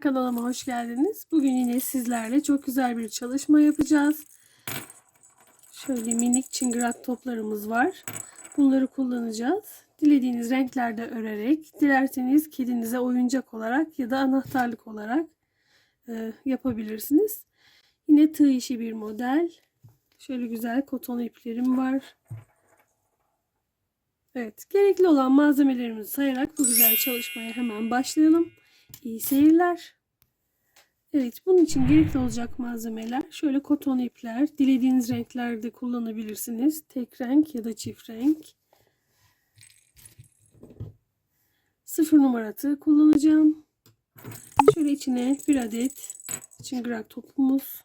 Kanalıma hoş geldiniz. Bugün yine sizlerle çok güzel bir çalışma yapacağız. Şöyle minik çıngırak toplarımız var. Bunları kullanacağız. Dilediğiniz renklerde örerek, dilerseniz kedinize oyuncak olarak ya da anahtarlık olarak e, yapabilirsiniz. Yine tığ işi bir model. Şöyle güzel koton iplerim var. Evet, gerekli olan malzemelerimizi sayarak bu güzel çalışmaya hemen başlayalım. İyi seyirler. Evet, bunun için gerekli olacak malzemeler şöyle koton ipler. Dilediğiniz renklerde kullanabilirsiniz. Tek renk ya da çift renk. Sıfır numara kullanacağım. Şöyle içine bir adet çıngırak topumuz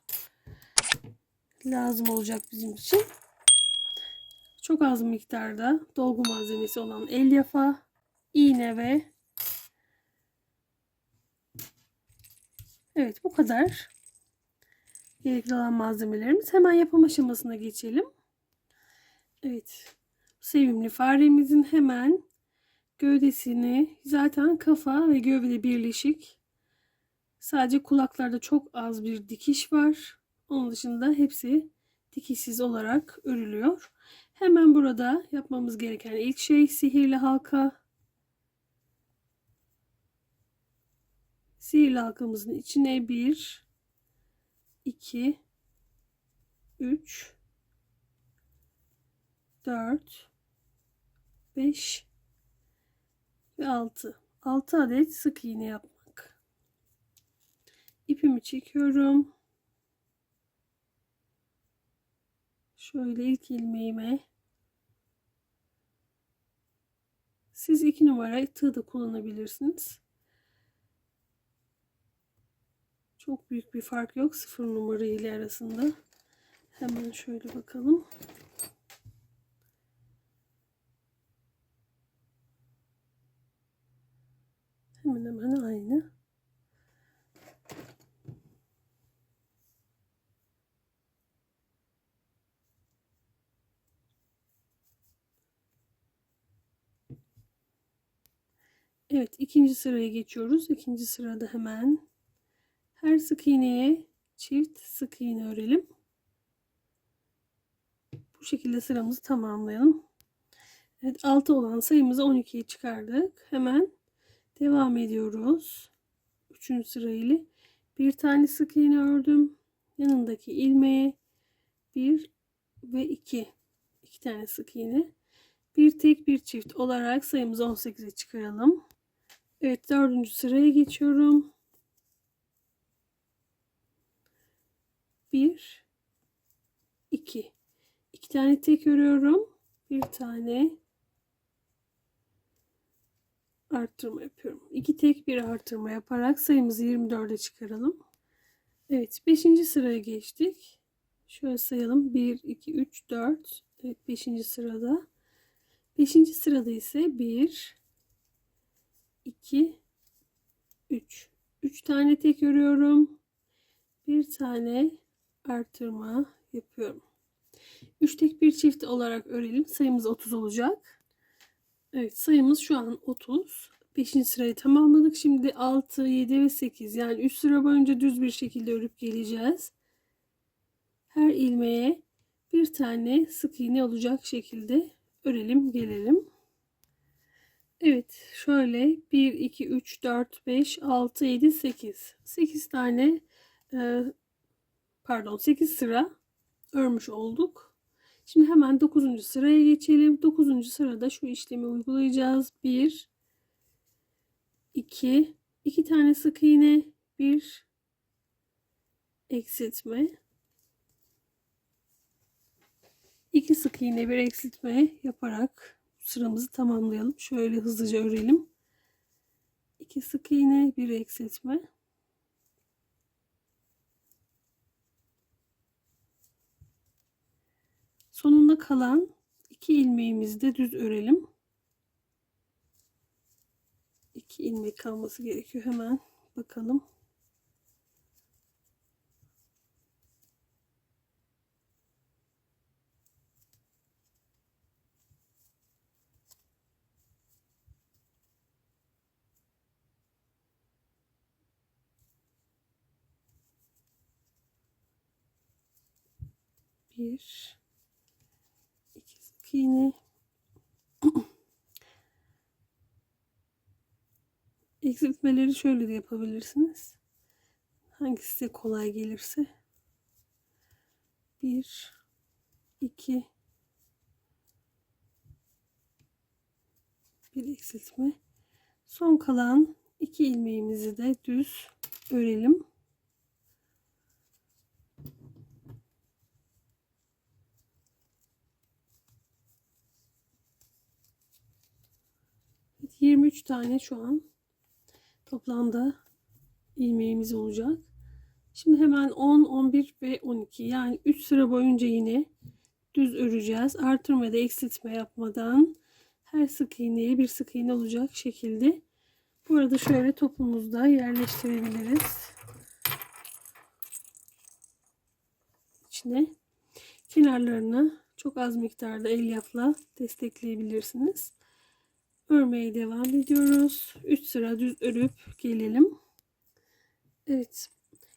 lazım olacak bizim için. Çok az miktarda dolgu malzemesi olan elyafı, iğne ve Evet bu kadar. Gerekli olan malzemelerimiz. Hemen yapım aşamasına geçelim. Evet. Sevimli faremizin hemen gövdesini zaten kafa ve gövde birleşik. Sadece kulaklarda çok az bir dikiş var. Onun dışında hepsi dikişsiz olarak örülüyor. Hemen burada yapmamız gereken ilk şey sihirli halka. Sihirli halkamızın içine 1 2 3 4 5 ve 6 6 adet sık iğne yapmak. İpimi çekiyorum. Şöyle ilk ilmeğime siz 2 numara tığ da kullanabilirsiniz. Çok büyük bir fark yok sıfır numara ile arasında. Hemen şöyle bakalım. Hemen hemen aynı. Evet ikinci sıraya geçiyoruz. İkinci sırada hemen her sık iğneye çift sık iğne örelim. Bu şekilde sıramızı tamamlayalım. Evet 6 olan sayımızı 12'ye çıkardık. Hemen devam ediyoruz. 3. sırayla bir tane sık iğne ördüm. Yanındaki ilmeğe 1 ve 2 2 tane sık iğne. Bir tek bir çift olarak sayımızı 18'e çıkaralım. Evet dördüncü sıraya geçiyorum. 1 2 2 tane tek örüyorum. Bir tane arttırma yapıyorum. 2 tek bir arttırma yaparak sayımızı 24'e çıkaralım. Evet 5. sıraya geçtik. Şöyle sayalım. 1 2 3 4 Evet 5. sırada. 5. sırada ise 1 2 3 3 tane tek örüyorum. Bir tane artırma yapıyorum. 3 tek bir çift olarak örelim. Sayımız 30 olacak. Evet sayımız şu an 30. 5. sırayı tamamladık. Şimdi 6, 7 ve 8 yani 3 sıra boyunca düz bir şekilde örüp geleceğiz. Her ilmeğe bir tane sık iğne olacak şekilde örelim gelelim. Evet şöyle 1, 2, 3, 4, 5, 6, 7, 8. 8 tane e, pardon 8 sıra örmüş olduk. Şimdi hemen 9. sıraya geçelim. 9. sırada şu işlemi uygulayacağız. 1 2 2 tane sık iğne, 1 eksiltme. 2 sık iğne, bir eksiltme yaparak sıramızı tamamlayalım. Şöyle hızlıca örelim. 2 sık iğne, bir eksiltme. Sonunda kalan iki ilmeğimizi de düz örelim. İki ilmek kalması gerekiyor. Hemen bakalım. Bir, sık iğne. Eksiltmeleri şöyle de yapabilirsiniz. Hangisi size kolay gelirse. Bir, iki, bir eksiltme. Son kalan iki ilmeğimizi de düz örelim. 23 tane şu an toplamda ilmeğimiz olacak. Şimdi hemen 10, 11 ve 12 yani 3 sıra boyunca yine düz öreceğiz. Artırma da eksiltme yapmadan her sık iğneye bir sık iğne olacak şekilde. Bu arada şöyle topumuzda yerleştirebiliriz. İçine kenarlarını çok az miktarda elyafla destekleyebilirsiniz. Örmeye devam ediyoruz. 3 sıra düz örüp gelelim. Evet.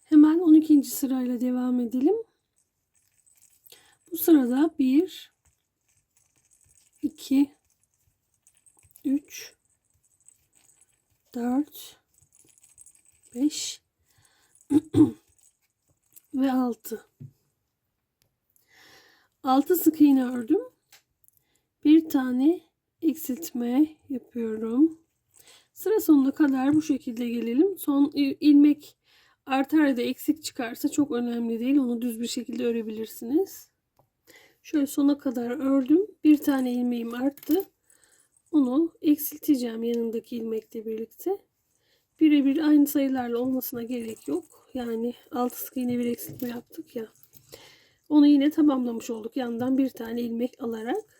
Hemen 12. sırayla devam edelim. Bu sırada 1 2 3 4 5 ve 6 6 sık iğne ördüm. Bir tane eksiltme yapıyorum. Sıra sonuna kadar bu şekilde gelelim. Son ilmek artar ya da eksik çıkarsa çok önemli değil. Onu düz bir şekilde örebilirsiniz. Şöyle sona kadar ördüm. Bir tane ilmeğim arttı. Onu eksilteceğim yanındaki ilmekle birlikte. Birebir aynı sayılarla olmasına gerek yok. Yani 6 sık iğne bir eksiltme yaptık ya. Onu yine tamamlamış olduk. Yandan bir tane ilmek alarak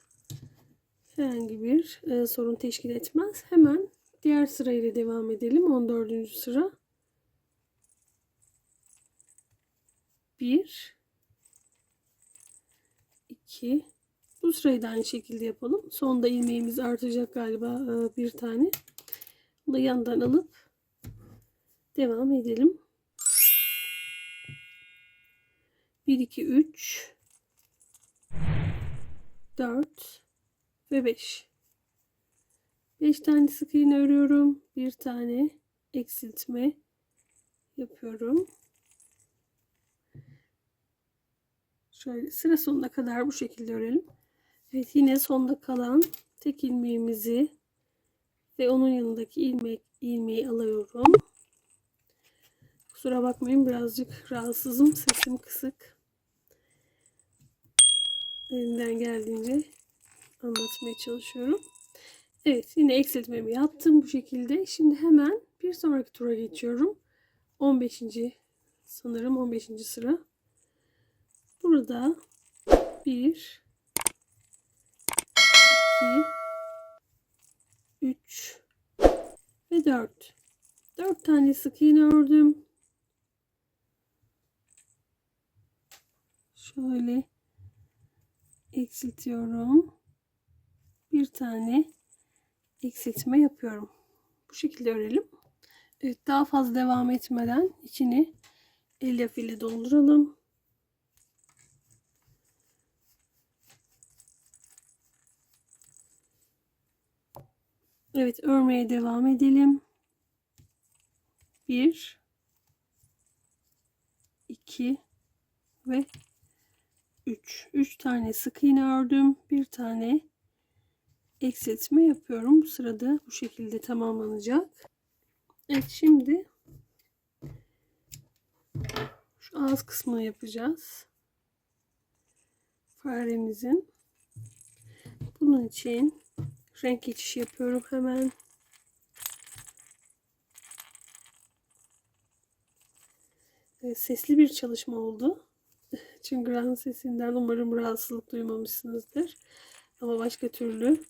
herhangi bir e, sorun teşkil etmez. Hemen diğer sırayla devam edelim. 14. sıra. 1 2 bu sırayı da aynı şekilde yapalım. Sonda ilmeğimiz artacak galiba e, bir tane. Bunu da yandan alıp devam edelim. 1 2 3 4 ve 5 5 tane sık iğne örüyorum. Bir tane eksiltme yapıyorum. Şöyle sıra sonuna kadar bu şekilde örelim. Evet yine sonda kalan tek ilmeğimizi ve onun yanındaki ilmek ilmeği alıyorum. Kusura bakmayın birazcık rahatsızım. Sesim kısık. Elimden geldiğince anlatmaya çalışıyorum. Evet yine eksiltmemi yaptım bu şekilde. Şimdi hemen bir sonraki tura geçiyorum. 15. sanırım 15. sıra. Burada 1 2 3 ve 4 4 tane sık iğne ördüm. Şöyle eksiltiyorum. Bir tane eksiltme yapıyorum. Bu şekilde örelim. Evet daha fazla devam etmeden içini elyaf ile dolduralım. Evet örmeye devam edelim. 1 2 ve 3 3 tane sık iğne ördüm. Bir tane eksiltme yapıyorum. Bu sırada bu şekilde tamamlanacak. Evet şimdi şu ağız kısmını yapacağız. Faremizin. Bunun için renk geçişi yapıyorum hemen. Evet, sesli bir çalışma oldu. Çıngıran sesinden umarım rahatsızlık duymamışsınızdır. Ama başka türlü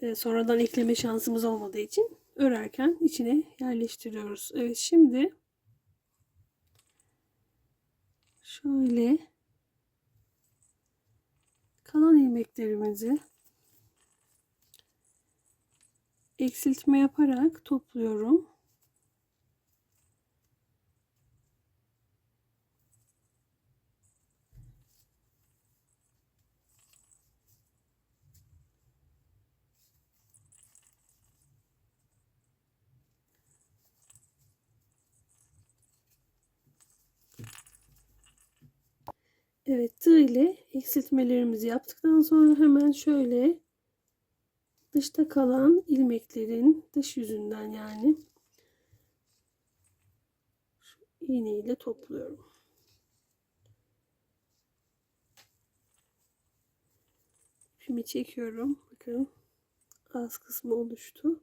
e, sonradan ekleme şansımız olmadığı için örerken içine yerleştiriyoruz. Evet şimdi şöyle kalan ilmeklerimizi eksiltme yaparak topluyorum. Evet tığ ile eksiltmelerimizi yaptıktan sonra hemen şöyle dışta kalan ilmeklerin dış yüzünden yani şu iğne ile topluyorum. İpimi çekiyorum. Bakın az kısmı oluştu.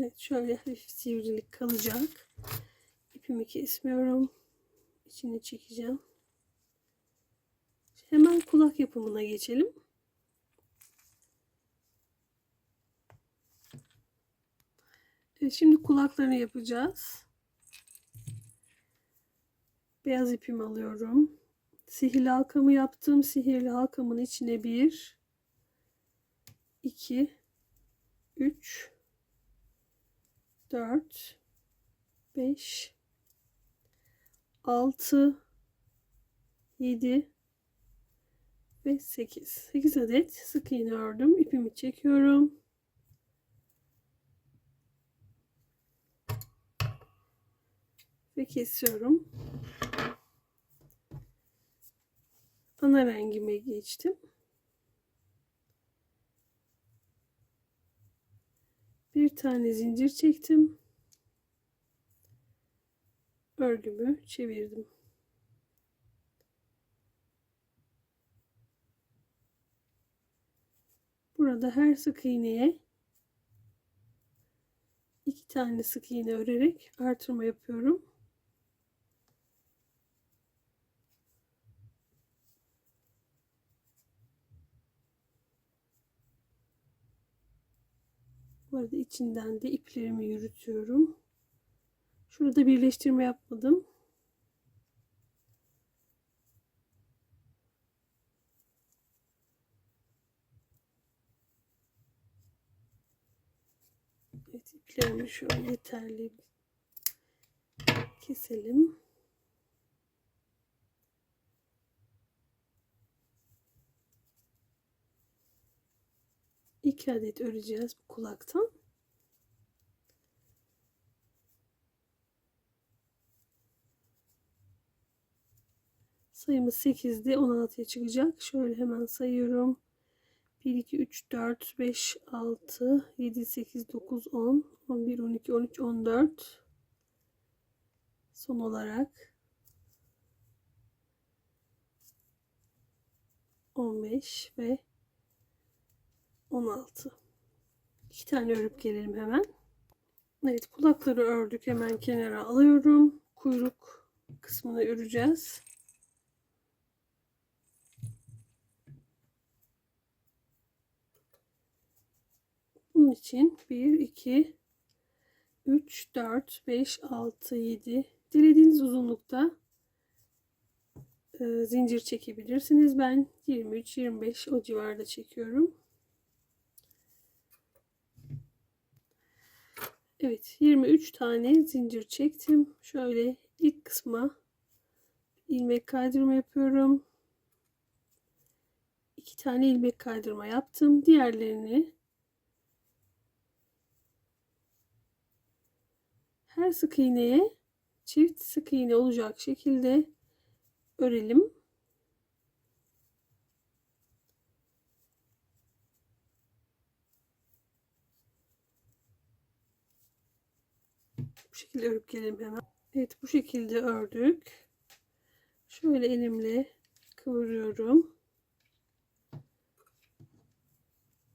Evet şöyle hafif sivrilik kalacak. İpimi kesmiyorum. İçini çekeceğim. Hemen kulak yapımına geçelim. Evet, şimdi kulaklarını yapacağız. Beyaz ipimi alıyorum. Sihirli halkamı yaptım. Sihirli halkamın içine bir, iki, üç, 4 5 6 7 ve 8 8 adet sık iğne ördüm. İpimi çekiyorum. Ve kesiyorum. Ana rengime geçtim bir tane zincir çektim. Örgümü çevirdim. Burada her sık iğneye iki tane sık iğne örerek artırma yapıyorum. Bu arada içinden de iplerimi yürütüyorum. Şurada birleştirme yapmadım. Evet iplerimi şöyle yeterli keselim. İki adet öreceğiz bu kulaktan. Sayımız 8'di. 16'ya çıkacak. Şöyle hemen sayıyorum. 1, 2, 3, 4, 5, 6, 7, 8, 9, 10, 11, 12, 13, 14. Son olarak 15 ve 16. İki tane örüp gelelim hemen. Evet kulakları ördük. Hemen kenara alıyorum. Kuyruk kısmını öreceğiz. Bunun için 1, 2, 3, 4, 5, 6, 7 dilediğiniz uzunlukta e, zincir çekebilirsiniz. Ben 23-25 o civarda çekiyorum. Evet 23 tane zincir çektim. Şöyle ilk kısma ilmek kaydırma yapıyorum. İki tane ilmek kaydırma yaptım. Diğerlerini her sık iğneye çift sık iğne olacak şekilde örelim. Şekilde örüp gelelim hemen. Evet bu şekilde ördük. Şöyle elimle kıvırıyorum.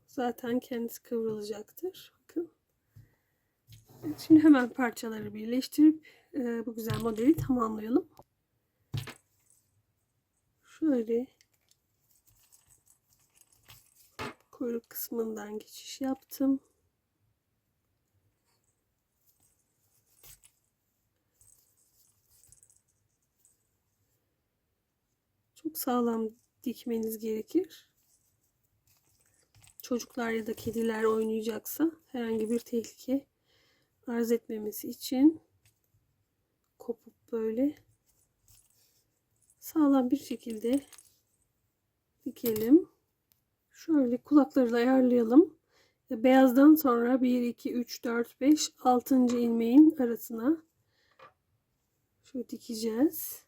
Zaten kendisi kıvrılacaktır. Bakın. Evet, şimdi hemen parçaları birleştirip e, bu güzel modeli tamamlayalım. Şöyle kuyruk kısmından geçiş yaptım. Sağlam dikmeniz gerekir. Çocuklar ya da kediler oynayacaksa herhangi bir tehlike arz etmemesi için kopup böyle sağlam bir şekilde dikelim. Şöyle kulakları da ayarlayalım. Beyazdan sonra 1, 2, 3, 4, 5, 6. ilmeğin arasına şöyle dikeceğiz.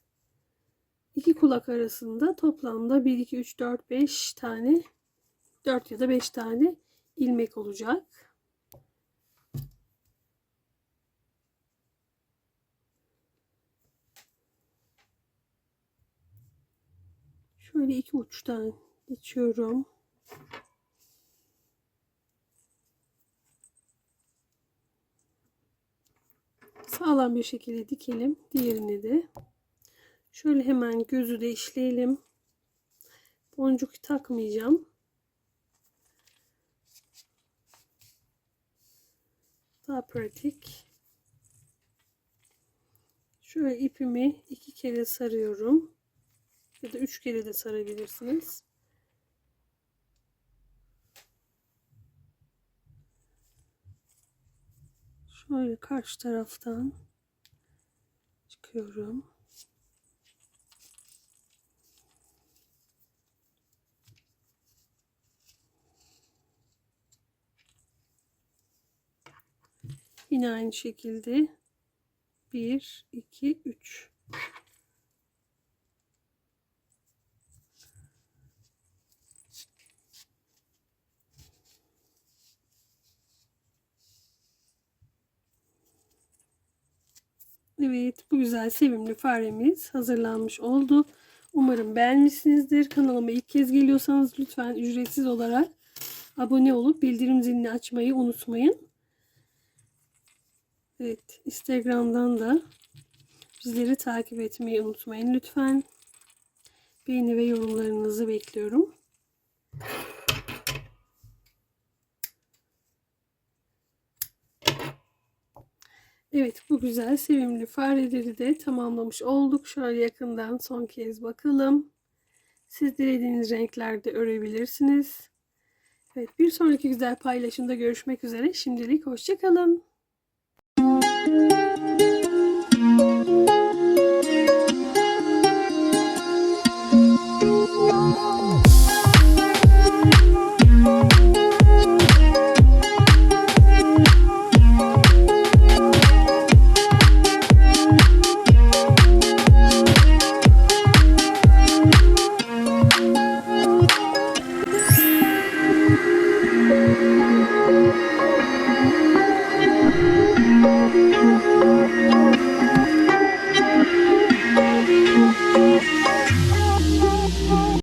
İki kulak arasında toplamda 1, 2, 3, 4, 5 tane 4 ya da 5 tane ilmek olacak. Şöyle iki uçtan geçiyorum. Sağlam bir şekilde dikelim. Diğerini de. Şöyle hemen gözü de işleyelim. Boncuk takmayacağım. Daha pratik. Şöyle ipimi iki kere sarıyorum. Ya da üç kere de sarabilirsiniz. Şöyle karşı taraftan çıkıyorum. Yine aynı şekilde 1 2 3 Evet bu güzel sevimli faremiz hazırlanmış oldu. Umarım beğenmişsinizdir. Kanalıma ilk kez geliyorsanız lütfen ücretsiz olarak abone olup bildirim zilini açmayı unutmayın. Evet Instagram'dan da bizleri takip etmeyi unutmayın lütfen. Beğeni ve yorumlarınızı bekliyorum. Evet bu güzel sevimli fareleri de tamamlamış olduk. Şöyle yakından son kez bakalım. Siz dilediğiniz renklerde örebilirsiniz. Evet bir sonraki güzel paylaşımda görüşmek üzere. Şimdilik hoşçakalın. Música